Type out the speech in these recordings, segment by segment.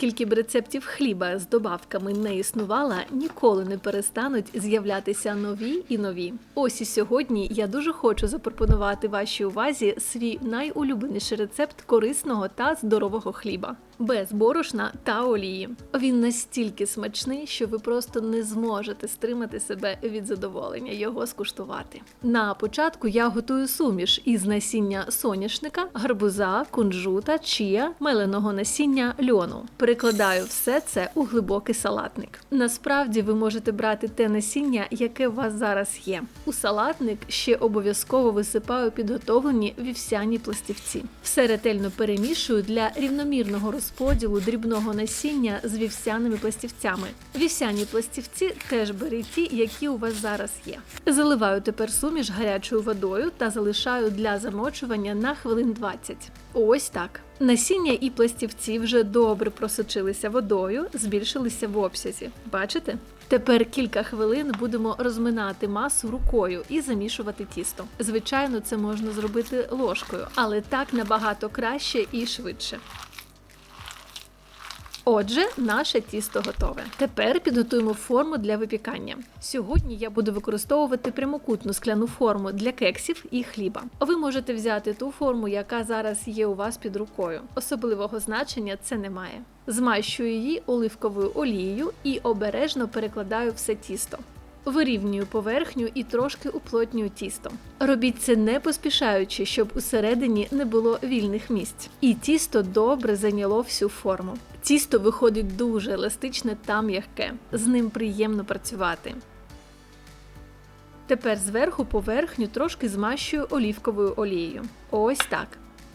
Скільки б рецептів хліба з добавками не існувала, ніколи не перестануть з'являтися нові і нові. Ось і сьогодні я дуже хочу запропонувати вашій увазі свій найулюбленіший рецепт корисного та здорового хліба. Без борошна та олії. Він настільки смачний, що ви просто не зможете стримати себе від задоволення його скуштувати. На початку я готую суміш із насіння соняшника, гарбуза, кунжута, чія, меленого насіння льону. Перекладаю все це у глибокий салатник. Насправді ви можете брати те насіння, яке у вас зараз є. У салатник ще обов'язково висипаю підготовлені вівсяні пластівці. Все ретельно перемішую для рівномірного розподілу дрібного насіння з вівсяними пластівцями. Вівсяні пластівці теж беріть ті, які у вас зараз є. Заливаю тепер суміш гарячою водою та залишаю для замочування на хвилин 20. Ось так. Насіння і пластівці вже добре просочилися водою, збільшилися в обсязі. Бачите? Тепер кілька хвилин будемо розминати масу рукою і замішувати тісто. Звичайно, це можна зробити ложкою, але так набагато краще і швидше. Отже, наше тісто готове. Тепер підготуємо форму для випікання. Сьогодні я буду використовувати прямокутну скляну форму для кексів і хліба. Ви можете взяти ту форму, яка зараз є у вас під рукою. Особливого значення це не має. Змащую її оливковою олією і обережно перекладаю все тісто. Вирівнюю поверхню і трошки уплотнюю тісто. Робіть це не поспішаючи, щоб усередині не було вільних місць. І тісто добре зайняло всю форму. Тісто виходить дуже еластичне та м'яке. З ним приємно працювати. Тепер зверху поверхню трошки змащую олівковою олією. Ось так.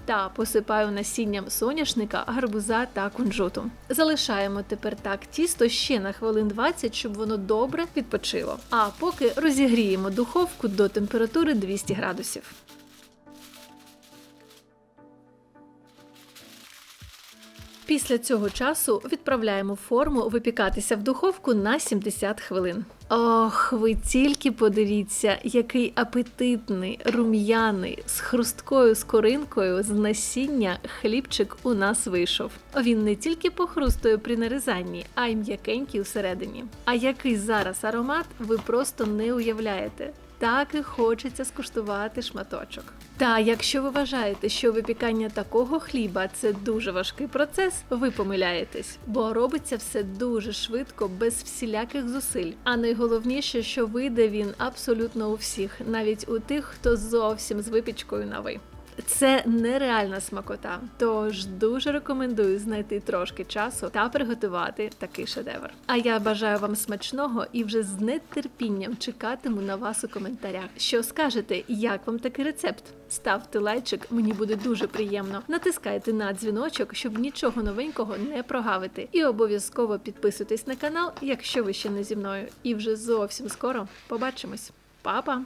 Та посипаю насінням соняшника, гарбуза та кунжуту. Залишаємо тепер так тісто ще на хвилин 20, щоб воно добре відпочило. А поки розігріємо духовку до температури 200 градусів. Після цього часу відправляємо форму випікатися в духовку на 70 хвилин. Ох, ви тільки подивіться, який апетитний, рум'яний, з хрусткою скоринкою з насіння хлібчик у нас вийшов. Він не тільки похрустує при нарізанні, а й м'якенький усередині. А який зараз аромат, ви просто не уявляєте. Так і хочеться скуштувати шматочок. Та якщо ви вважаєте, що випікання такого хліба це дуже важкий процес, ви помиляєтесь, бо робиться все дуже швидко, без всіляких зусиль. А найголовніше, що вийде він абсолютно у всіх, навіть у тих, хто зовсім з випічкою на ви. Це нереальна смакота, тож дуже рекомендую знайти трошки часу та приготувати такий шедевр. А я бажаю вам смачного і вже з нетерпінням чекатиму на вас у коментарях. Що скажете, як вам такий рецепт? Ставте лайчик, мені буде дуже приємно. Натискайте на дзвіночок, щоб нічого новенького не прогавити. І обов'язково підписуйтесь на канал, якщо ви ще не зі мною. І вже зовсім скоро побачимось. Па-па!